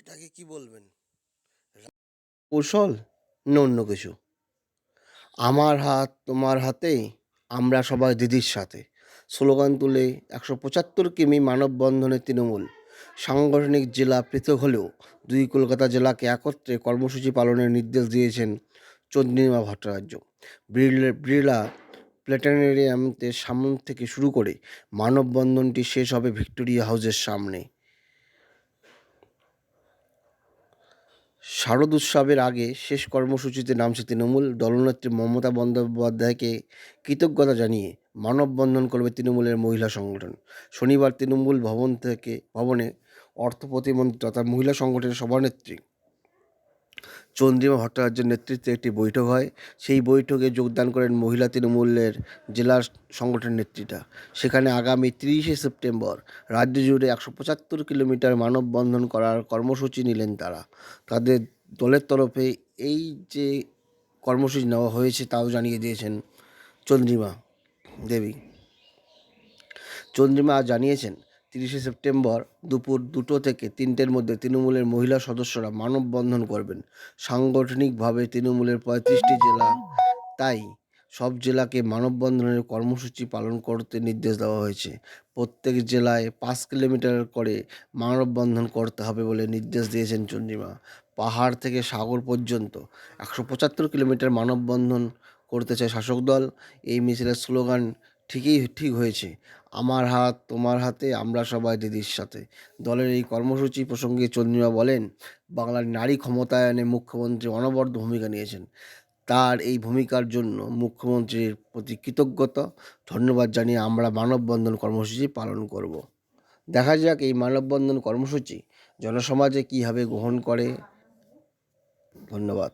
এটাকে কি বলবেন? কৌশল না অন্য কিছু? আমার হাত, তোমার হাতে, আমরা সবাই দিদির সাথে। স্লোগান তুলে একশো পঁচাত্তর কিমি মানববন্ধনে তৃণমূল। সাংগঠনিক জেলা পৃথক হলেও দুই কলকাতা জেলাকে একত্রে কর্মসূচি পালনের নির্দেশ দিয়েছেন চন্দ্রিমা ভট্টাচার্য। বিড়লা প্ল্যানেটেরিয়ামতে সামন থেকে শুরু করে মানববন্ধনটি শেষ হবে ভিক্টোরিয়া হাউসের সামনে। শারদ উৎসবের আগে শেষ কর্মসূচিতে নামছে তৃণমূল দলনেত্রী মমতা বন্দ্যোপাধ্যায়কে কৃতজ্ঞতা জানিয়ে মানববন্ধন করবে তৃণমূলের মহিলা সংগঠন। শনিবার তৃণমূল ভবন থেকে ভবনে অর্থ প্রতিমন্ত্রী তথা মহিলা সংগঠনের সভানেত্রী চন্দ্রিমা ভট্টাচার্যের নেতৃত্বে একটি বৈঠক হয়। সেই বৈঠকে যোগদান করেন মহিলা তৃণমূলের জেলা সংগঠন নেত্রীরা সেখানে আগামী তিরিশে সেপ্টেম্বর রাজ্য জুড়ে একশো পঁচাত্তর কিলোমিটার মানববন্ধন করার কর্মসূচি নিলেন তারা। তাদের দলের তরফে এই যে কর্মসূচি নেওয়া হয়েছে তাও জানিয়ে দিয়েছেন চন্দ্রিমা দেবী। চন্দ্রিমা জানিয়েছেন তিরিশে সেপ্টেম্বর দুপুর দুটো থেকে তিনটের মধ্যে তৃণমূলের মহিলা সদস্যরা মানববন্ধন করবেন। সাংগঠনিকভাবে তৃণমূলের পঁয়ত্রিশটি জেলা, তাই সব জেলাকে মানববন্ধনের কর্মসূচি পালন করতে নির্দেশ দেওয়া হয়েছে। প্রত্যেক জেলায় পাঁচ কিলোমিটার করে মানববন্ধন করতে হবে বলে নির্দেশ দিয়েছেন চন্দ্রিমা। পাহাড় থেকে সাগর পর্যন্ত একশো পঁচাত্তর কিলোমিটার মানববন্ধন করতে চায় শাসক দল। এই মিছিলের স্লোগান ঠিকই ঠিক হয়েছে। আমার হাত, তোমার হাতে, আমরা সবাই দিদির সাথে। দলের এই কর্মসূচি প্রসঙ্গে চন্দ্রিমা বলেন, বাংলার নারী ক্ষমতায়নে মুখ্যমন্ত্রী অনবদ্য ভূমিকা নিয়েছেন। তার এই ভূমিকার জন্য মুখ্যমন্ত্রীর প্রতি কৃতজ্ঞতা। ধন্যবাদ জানিয়ে আমরা মানববন্ধন কর্মসূচি পালন করব। দেখা যাক এই মানববন্ধন কর্মসূচি জনসমাজে কীভাবে গ্রহণ করে। ধন্যবাদ।